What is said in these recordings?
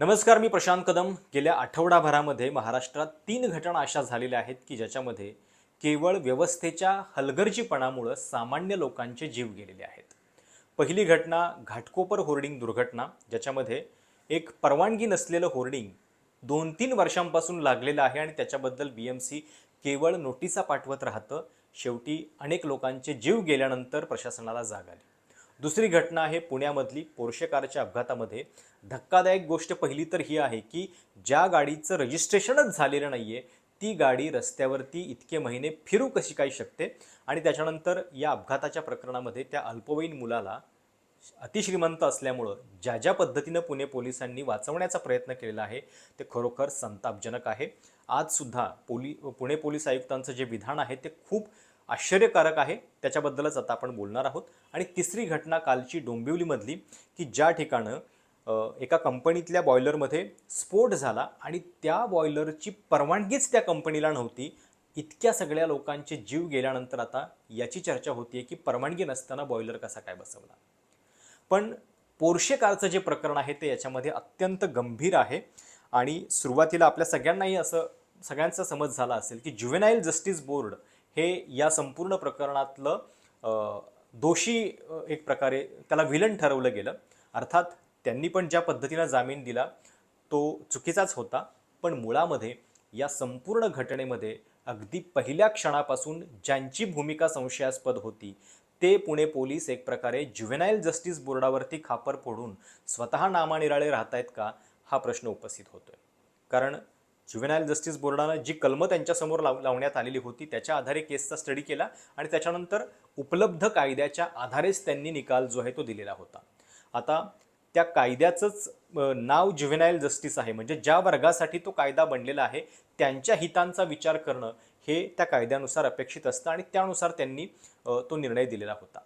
नमस्कार मी प्रशांत कदम. गेल्या आठवडाभरामध्ये महाराष्ट्रात तीन घटना अशा झालेल्या आहेत की ज्याच्यामध्ये केवळ व्यवस्थेच्या हलगर्जीपणामुळं सामान्य लोकांचे जीव गेलेले आहेत. पहिली घटना घाटकोपर होर्डिंग दुर्घटना ज्याच्यामध्ये एक परवानगी नसलेलं होर्डिंग दोन तीन वर्षांपासून लागलेलं आहे आणि त्याच्याबद्दल बी एम सी केवळ नोटिसा पाठवत राहतं. शेवटी अनेक लोकांचे जीव गेल्यानंतर प्रशासनाला जाग आली. दुसरी घटना आहे पुण्यामधली पोर्शे कारच्या अपघातामध्ये. धक्कादायक गोष्ट पहिली तर ही आहे की ज्या गाडीचं रजिस्ट्रेशनच झालेलं नाही आहे ती गाडी रस्त्यावरती इतके महिने फिरू कशी काही शकते? आणि त्याच्यानंतर या अपघाताच्या प्रकरणामध्ये त्या अल्पवयीन मुलाला अतिश्रीमंत असल्यामुळं ज्या ज्या पद्धतीनं पुणे पोलिसांनी वाचवण्याचा प्रयत्न केलेला आहे ते खरोखर संतापजनक आहे. आजसुद्धा पोली पुणे पोलीस आयुक्तांचं जे विधान आहे ते खूप आश्चर्यकारक आहे. त्याच्याबद्दलच आता आपण बोलणार आहोत. आणि तिसरी घटना कालची डोंबिवलीमधली की ज्या ठिकाणं एका कंपनीतल्या बॉयलरमध्ये स्फोट झाला आणि त्या बॉयलरची परवानगीच त्या कंपनीला नव्हती. इतक्या सगळ्या लोकांचे जीव गेल्यानंतर आता याची चर्चा होतीये की परवानगी नसताना बॉयलर कसा काय बसवला. पण पोर्शे कारचं जे प्रकरण आहे ते याच्यामध्ये अत्यंत गंभीर आहे. आणि सुरुवातीला आपल्या सगळ्यांनाही असं सगळ्यांचा समज झाला असेल की ज्युवेनाईल जस्टिस बोर्ड हे या संपूर्ण प्रकरणातलं दोषी एक प्रकारे त्याला विलन ठरवलं गेलं. अर्थात त्यांनी पण ज्या पद्धतीनं जामीन दिला तो चुकीचाच होता. पण मुळामध्ये या संपूर्ण घटनेमध्ये अगदी पहिल्या क्षणापासून ज्यांची भूमिका संशयास्पद होती ते पुणे पोलीस एक प्रकारे ज्युव्हेनाईल जस्टिस बोर्डावरती खापर फोडून स्वतः नामानिराळे राहत आहेत का हा प्रश्न उपस्थित होतोय. कारण ज्युवेनाईल जस्टिस बोर्डानं जी कलमं त्यांच्यासमोर लाव लावण्यात आलेली होती त्याच्या आधारे केसचा स्टडी केला आणि त्याच्यानंतर उपलब्ध कायद्याच्या आधारेच त्यांनी निकाल जो आहे तो दिलेला होता. आता त्या कायद्याचंच नाव ज्युव्हेनाईल जस्टिस आहे. म्हणजे ज्या वर्गासाठी तो कायदा बनलेला आहे त्यांच्या हितांचा विचार करणं हे त्या कायद्यानुसार अपेक्षित असतं आणि त्यानुसार त्यांनी तो निर्णय दिलेला होता.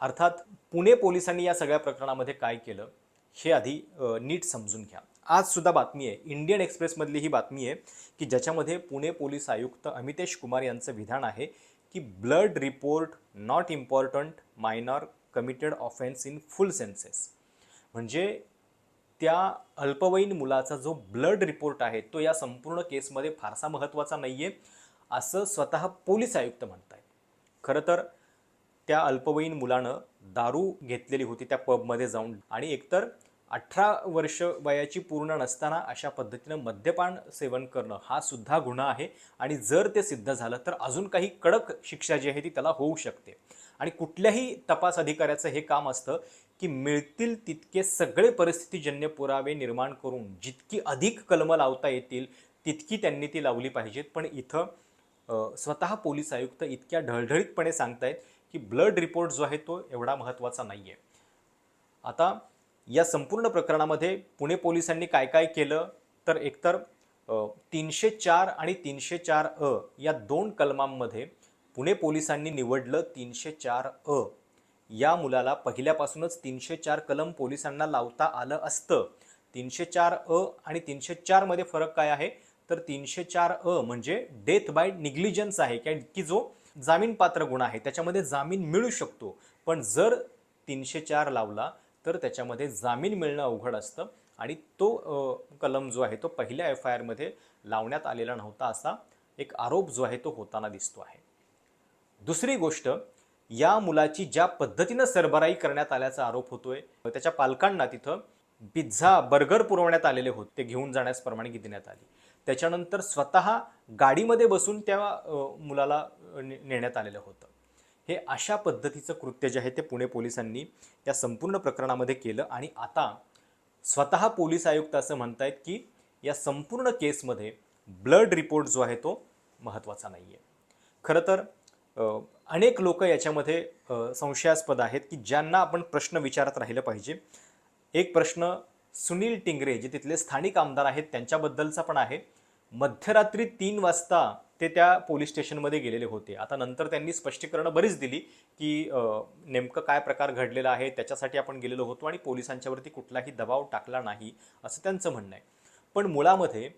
अर्थात पुणे पोलिसांनी या सगळ्या प्रकरणामध्ये काय केलं हे आधी नीट समजून घ्या. आजसुद्धा बातमी आहे. इंडियन एक्सप्रेसमधली ही बातमी आहे की ज्याच्यामध्ये पुणे पोलीस आयुक्त अमितेश कुमार यांचं विधान आहे की blood report not important minor committed offence in full senses. म्हणजे त्या अल्पवयीन मुलाचा जो ब्लड रिपोर्ट आहे तो या संपूर्ण केसमध्ये फारसा महत्त्वाचा नाही आहे असं स्वतः पोलीस आयुक्त म्हणत आहेत खरं तर त्या अल्पवयीन मुलानं दारू घेतलेली होती त्या पबमध्ये जाऊन. आणि एकतर अठरा वर्ष वयाची पूर्ण नसताना अशा पद्धतीनं मद्यपान सेवन करणं हा सुद्धा गुन्हा आहे. आणि जर ते सिद्ध झालं तर अजून काही कडक शिक्षा जी आहे ती त्याला होऊ शकते. आणि कुठल्याही तपास अधिकाऱ्याचं हे काम असतं की मिळतील तितके सगळे परिस्थितीजन्य पुरावे निर्माण करून जितकी अधिक कलमं लावता येतील तितकी त्यांनी ती लावली पाहिजेत. पण इथं स्वतः पोलीस आयुक्त इतक्या ढळढळीतपणे सांगतायत की ब्लड रिपोर्ट जो आहे तो एवढा महत्त्वाचा नाही आहे आता या संपूर्ण प्रकरणामध्ये पुणे पोलिसांनी काय काय केलं? तर एकतर तीनशे चार आणि तीनशे चार अ या दोन कलमांमध्ये पुणे पोलिसांनी निवडलं तीनशे चार अ. या मुलाला पहिल्यापासूनच तीनशे चार कलम पोलिसांना लावता आलं असतं. तीनशे चार अ आणि तीनशे चारमध्ये फरक काय आहे? तर तीनशे चार अ म्हणजे डेथ बाय निग्लिजन्स आहे की की जो जामीनपात्र गुन्हा आहे. त्याच्यामध्ये जामीन मिळू शकतो. पण जर तीनशे चार लावला तर त्याच्यामध्ये जामीन मिळणं अवघड असतं आणि तो कलम जो आहे तो पहिल्या एफ आय आरमध्ये लावण्यात आलेला नव्हता असा एक आरोप जो आहे तो होताना दिसतो आहे. दुसरी गोष्ट या मुलाची ज्या पद्धतीनं सरबराई करण्यात आल्याचा आरोप होतोय त्याच्या पालकांना तिथं पिझ्झा बर्गर पुरवण्यात आलेले होते ते घेऊन जाण्यास परवानगी देण्यात आली. त्याच्यानंतर स्वतः गाडीमध्ये बसून त्या मुलाला ने- नेण्यात आलेलं होतं. हे अशा पद्धतीचं कृत्य जे आहे ते पुणे पोलिसांनी या संपूर्ण प्रकरणामध्ये केलं. आणि आता स्वतः पोलीस आयुक्त असं म्हणतायत की या संपूर्ण केसमध्ये ब्लड रिपोर्ट जो आहे तो महत्त्वाचा नाही आहे खरं तर अनेक लोक याच्यामध्ये संशयास्पद आहेत की ज्यांना आपण प्रश्न विचारत राहिलं पाहिजे. एक प्रश्न सुनील टिंगरे जे तिथले स्थानिक आमदार आहेत त्यांच्याबद्दलचा पण आहे. मध्यरात्री तीन वाजता ते त्या पोलीस स्टेशनमध्ये गेलेले होते. आता नंतर त्यांनी स्पष्टीकरणं बरीच दिली की नेमकं काय प्रकार घडलेला आहे त्याच्यासाठी आपण गेलेलो होतो आणि पोलिसांच्यावरती कुठलाही दबाव टाकला नाही असं त्यांचं म्हणणं आहे. पण मुळामध्ये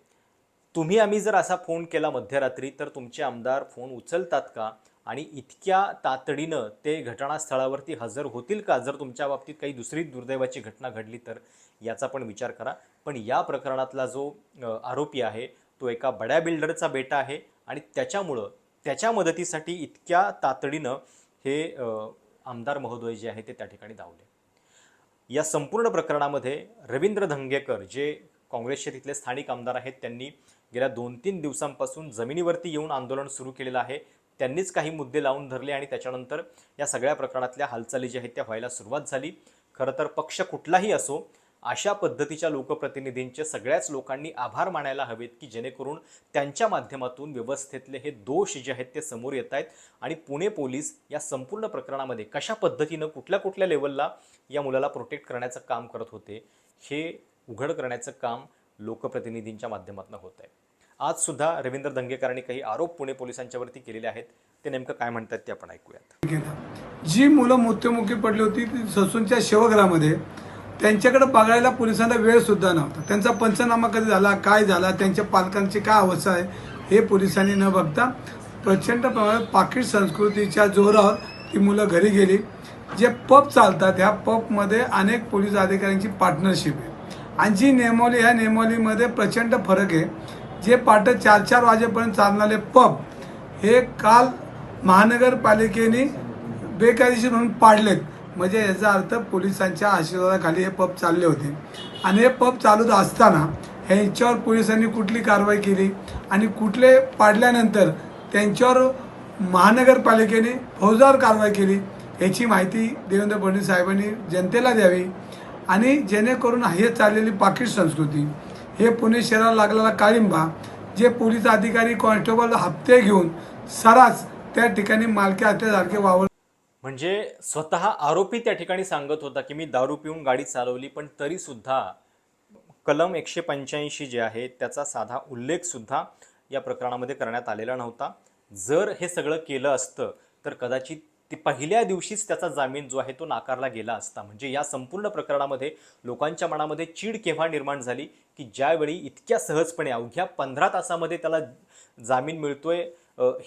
तुम्ही आम्ही जर असा फोन केला मध्यरात्री तर तुमचे आमदार फोन उचलतात का? आणि इतक्या तातडीनं ते घटनास्थळावरती हजर होतील का? जर तुमच्या बाबतीत काही दुसरी दुर्दैवाची घटना घडली तर याचा पण विचार करा. पण या प्रकरणातला जो आरोपी आहे तो एका बड्या बिल्डरचा बेटा आहे. आणि त्याच्यामुळं त्याच्या मदतीसाठी इतक्या तातडीनं हे आमदार महोदय जे आहे ते त्या ठिकाणी धावले. या संपूर्ण प्रकरणामध्ये रवींद्र धंगेकर जे काँग्रेसचे तिथले स्थानिक आमदार आहेत त्यांनी गेल्या दोन तीन दिवसांपासून जमिनीवरती येऊन आंदोलन सुरू केलेलं आहे. त्यांनीच काही मुद्दे लावून धरले आणि त्याच्यानंतर या सगळ्या प्रकरणातल्या हालचाली ज्या आहेत त्या व्हायला सुरुवात झाली. खरं तर पक्ष कुठलाही असो अशा पद्धतीच्या लोकप्रतिनिधींचे सगळ्याच लोकांनी आभार मानायला हवेत की जेणेकरून त्यांच्या माध्यमातून व्यवस्थेतले हे दोष जे आहेत ते समोर येत आहेत. आणि पुणे पोलीस या संपूर्ण प्रकरणामध्ये कशा पद्धतीनं कुठल्या कुठल्या लेवलला या मुलाला प्रोटेक्ट करण्याचं काम करत होते हे उघड करण्याचं काम लोकप्रतिनिधींच्या माध्यमातून होत आहे. आज सुद्धा रवींद्र दंगेकरांनी काही आरोप पुणे पोलिसांच्यावरती केलेले आहेत. ते नेमकं काय म्हणतात ते आपण ऐकूयात. जी मुलं मृत्युमुखी पडली होती ती ससूनच्या शिवग्रामध्ये त्यांच्याकडे बघायला पोलिसांना वेळ सुद्धा नव्हता. त्यांचा पंचनामा कधी झाला काय झाला त्यांच्या पालकांची काय अवस्था आहे हे पोलिसांनी न बघता प्रचंड प्रमाणात पाकिट संस्कृतीच्या जोरावर ती मुलं घरी गेली. जे पब चालतात ह्या पबमध्ये अनेक पोलीस अधिकाऱ्यांची पार्टनरशिप आहे. आणि जी नेमावली ह्या नेमावलीमध्ये प्रचंड फरक आहे. जे पाट चार चार वाजेपर्यंत चालणारे पब हे काल महानगरपालिकेने बेकायदेशीर म्हणून पाडलेत. म्हणजे याचा अर्थ पोलिसांच्या आशीर्वादाखाली हे पब चालले होते. आणि हे पब चालूच असताना ह्यांच्यावर पोलिसांनी कुठली कारवाई केली? आणि कुठले पाडल्यानंतर त्यांच्यावर महानगरपालिकेने फौजदार कारवाई केली? याची माहिती देवेंद्र फडणवीस साहेबांनी जनतेला द्यावी. आणि जेणेकरून हे चाललेली पाकिट संस्कृती हे पुणे शहराला लागलेला काळिंबा जे पोलीस अधिकारी कॉन्स्टेबल हप्ते घेऊन सरास त्या ठिकाणी मालकी असल्यासारखे वावर म्हणजे स्वतः आरोपी त्या ठिकाणी सांगत होता की मी दारू पिऊन गाडी चालवली पण तरी सुद्धा कलम एकशे पंच्याऐंशी जे आहे त्याचा साधा उल्लेखसुद्धा या प्रकरणामध्ये करण्यात आलेला नव्हता. जर हे सगळं केलं असतं तर कदाचित ती पहिल्या दिवशीच त्याचा जामीन जो आहे तो नाकारला गेला असता. म्हणजे या संपूर्ण प्रकरणामध्ये लोकांच्या मनामध्ये चीड केव्हा निर्माण झाली की ज्यावेळी इतक्या सहजपणे अवघ्या पंधरा तासामध्ये त्याला जामीन मिळतोय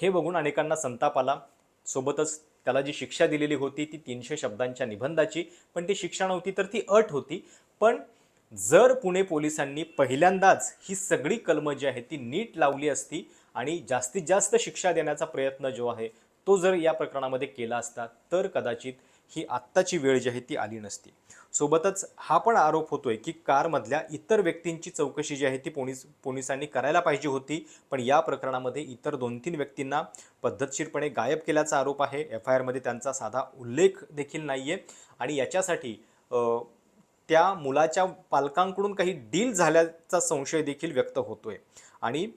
हे बघून अनेकांना संताप आला. सोबतच त्याला जी शिक्षा दिलेली होती ती तीनशे शब्दांच्या निबंधाची पण ती शिक्षा नव्हती तर ती अट होती. पण जर पुणे पोलिसांनी पहिल्यांदाच ही सगळी कलमं जी आहे ती नीट लावली असती आणि जास्तीत जास्त शिक्षा देण्याचा प्रयत्न जो आहे तो जर या प्रकरणामध्ये केला असता तर कदाचित ही आत्ताची वेळ जी आहे ती आली नसती. सोबतच हा पण आरोप होतोय की कारमधल्या इतर व्यक्तींची चौकशी जी आहे ती पोलीस पोलिसांनी करायला पाहिजे होती पण या प्रकरणामध्ये इतर दोन तीन व्यक्तींना पद्धतशीरपणे गायब केल्याचा आरोप आहे. एफ आय आरमध्ये त्यांचा साधा उल्लेख देखील नाही आहे आणि याच्यासाठी त्या मुलाच्या पालकांकडून काही डील झाल्याचा संशय देखील व्यक्त होतोय. आणि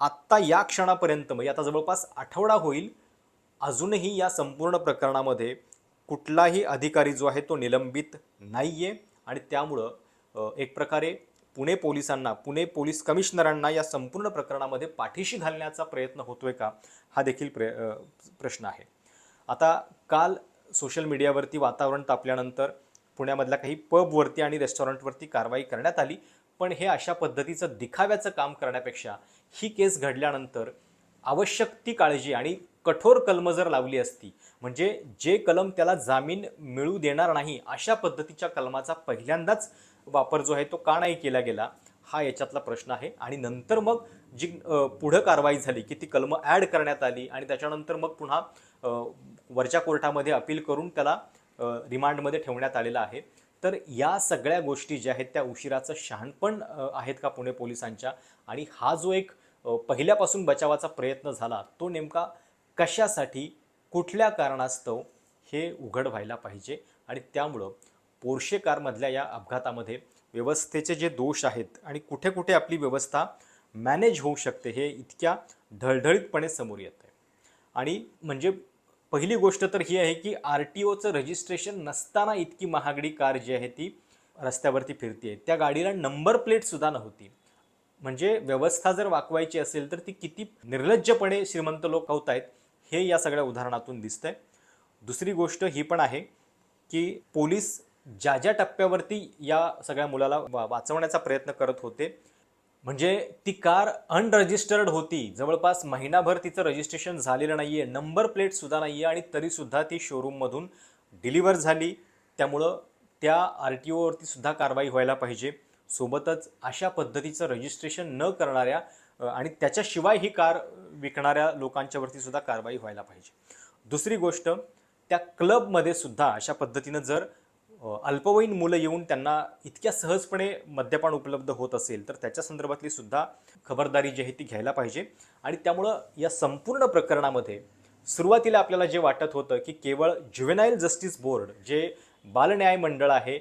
आत्ता या क्षणापर्यंत म्हणजे आता जवळपास आठवडा होईल अजूनही या संपूर्ण प्रकरणामध्ये कुठलाही अधिकारी जो आहे तो निलंबित नाही आहे आणि त्यामुळं एक प्रकारे पुणे पोलिसांना पुणे पोलीस कमिशनरांना या संपूर्ण प्रकरणामध्ये पाठीशी घालण्याचा प्रयत्न होतोय का हा देखील प्र प्रश्न आहे. आता काल सोशल मीडियावरती वातावरण तापल्यानंतर पुण्यामधल्या काही पबवरती आणि रेस्टॉरंटवरती कारवाई करण्यात आली पण हे अशा पद्धतीचं दिखाव्याचं काम करण्यापेक्षा ही केस घडल्यानंतर आवश्यक ती काळजी आणि कठोर कलम जर लावली असती म्हणजे जे कलम त्याला जामीन मिळू देणार नाही अशा पद्धतीच्या कलमाचा पहिल्यांदाच वापर जो आहे तो का नाही केला गेला हा याच्यातला प्रश्न आहे. आणि नंतर मग जी पुढं कारवाई झाली की ती कलमं ॲड करण्यात आली आणि त्याच्यानंतर मग पुन्हा वरच्या कोर्टामध्ये अपील करून त्याला रिमांडमध्ये ठेवण्यात आलेला आहे. तर या सगळ्या गोष्टी ज्या आहेत त्या उशिराचं शहाणपण आहेत का पुणे पोलिसांच्या? आणि हा जो एक पहिल्यापासून बचावाचा प्रयत्न झाला तो नेमका कशासाठी कुठल्या कारणास्तव हे उघड व्हायला पाहिजे? आणि त्यामुळं पोर्शे कारमधल्या या अपघातामध्ये व्यवस्थेचे जे दोष आहेत आणि कुठे कुठे आपली व्यवस्था मॅनेज होऊ शकते हे इतक्या ढळढळीतपणे समोर येत आहे आणि म्हणजे पहिली गोष्ट तर ही आहे की आर टी ओचं रजिस्ट्रेशन नसताना इतकी महागडी कार जी आहे ती रस्त्यावरती फिरते त्या गाडीला नंबर प्लेटसुद्धा नव्हती. म्हणजे व्यवस्था जर वाकवायची असेल तर ती किती निर्लज्जपणे श्रीमंत लोक होत आहेत हे या सगळ्या उदाहरणातून दिसतंय. दुसरी गोष्ट ही पण आहे की पोलीस ज्या ज्या टप्प्यावरती या सगळ्या मुलाला वा- वाचवण्याचा प्रयत्न करत होते म्हणजे ती कार अनरजिस्टर्ड होती. जवळपास महिनाभर तिचं रजिस्ट्रेशन झालेलं नाही आहे नंबर प्लेटसुद्धा नाही आहे आणि तरीसुद्धा ती शोरूममधून डिलिव्हर झाली. त्यामुळं त्या आर टी ओवरती सुद्धा कारवाई व्हायला पाहिजे. सोबतच अशा पद्धतीचं रजिस्ट्रेशन न करणाऱ्या आणि त्याच्याशिवाय ही कार विकणाऱ्या लोकांच्यावरती सुद्धा कारवाई व्हायला पाहिजे. दुसरी गोष्ट त्या क्लबमध्ये सुद्धा अशा पद्धतीनं जर अल्पवयीन मुलं येऊन त्यांना इतक्या सहजपणे मद्यपान उपलब्ध होत असेल तर त्याच्या संदर्भातली सुद्धा खबरदारी जी आहे ती घ्यायला पाहिजे. आणि त्यामुळं या संपूर्ण प्रकरणामध्ये सुरुवातीला आपल्याला जे वाटत होतं की केवळ ज्युवेनाईल जस्टिस बोर्ड जे बालन्याय मंडळ आहे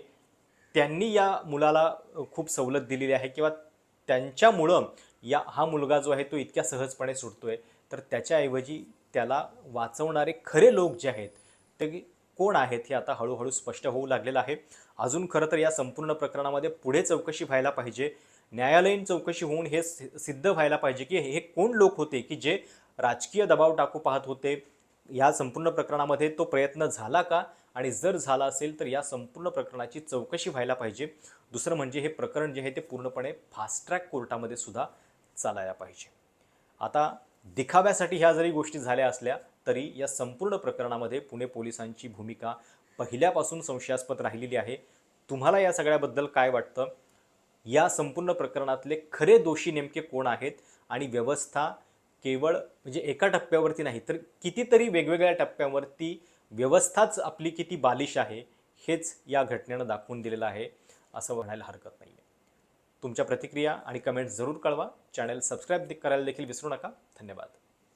त्यांनी या मुलाला खूप सवलत दिलेली आहे किंवा त्यांच्यामुळं या हा मुलगा जो आहे तो इतक्या सहजपणे सुटतो आहे तर त्याच्याऐवजी त्याला वाचवणारे खरे लोक जे आहेत ते कोण आहेत हे आता हळूहळू स्पष्ट होऊ लागलेलं आहे. अजून खरं तर या संपूर्ण प्रकरणामध्ये पुढे चौकशी व्हायला पाहिजे. न्यायालयीन चौकशी होऊन हे सि- सिद्ध व्हायला पाहिजे की हे कोण लोक होते की जे राजकीय दबाव टाकू पाहत होते. या संपूर्ण प्रकरणामध्ये तो प्रयत्न झाला का? आणि जर झाला असेल तर या संपूर्ण प्रकरणाची चौकशी व्हायला पाहिजे. दुसरं म्हणजे हे प्रकरण जे आहे ते पूर्णपणे फास्ट ट्रॅक कोर्टामध्ये सुद्धा चालायला पाहिजे. आता दिखाव्यासाठी ह्या जरी गोष्टी झाल्या असल्या तरी या संपूर्ण प्रकरणामध्ये पुणे पोलिसांची भूमिका पहिल्यापासून संशयास्पद राहिलेली आहे. तुम्हाला या सगळ्याबद्दल काय वाटतं? या संपूर्ण प्रकरणातले खरे दोषी नेमके कोण आहेत? आणि व्यवस्था केवळ म्हणजे एका टप्प्यावरती नाही तर कितीतरी वेगवेगळ्या टप्प्यावरती व्यवस्थाच आपली किती बालिश आहे हेच या घटनेनं दाखवून दिलेलं आहे असं म्हणायला हरकत नाही आहे तुमच्या प्रतिक्रिया आणि कमेंट्स जरूर कळवा. चॅनल सबस्क्राईब करायला देखील विसरू नका. धन्यवाद.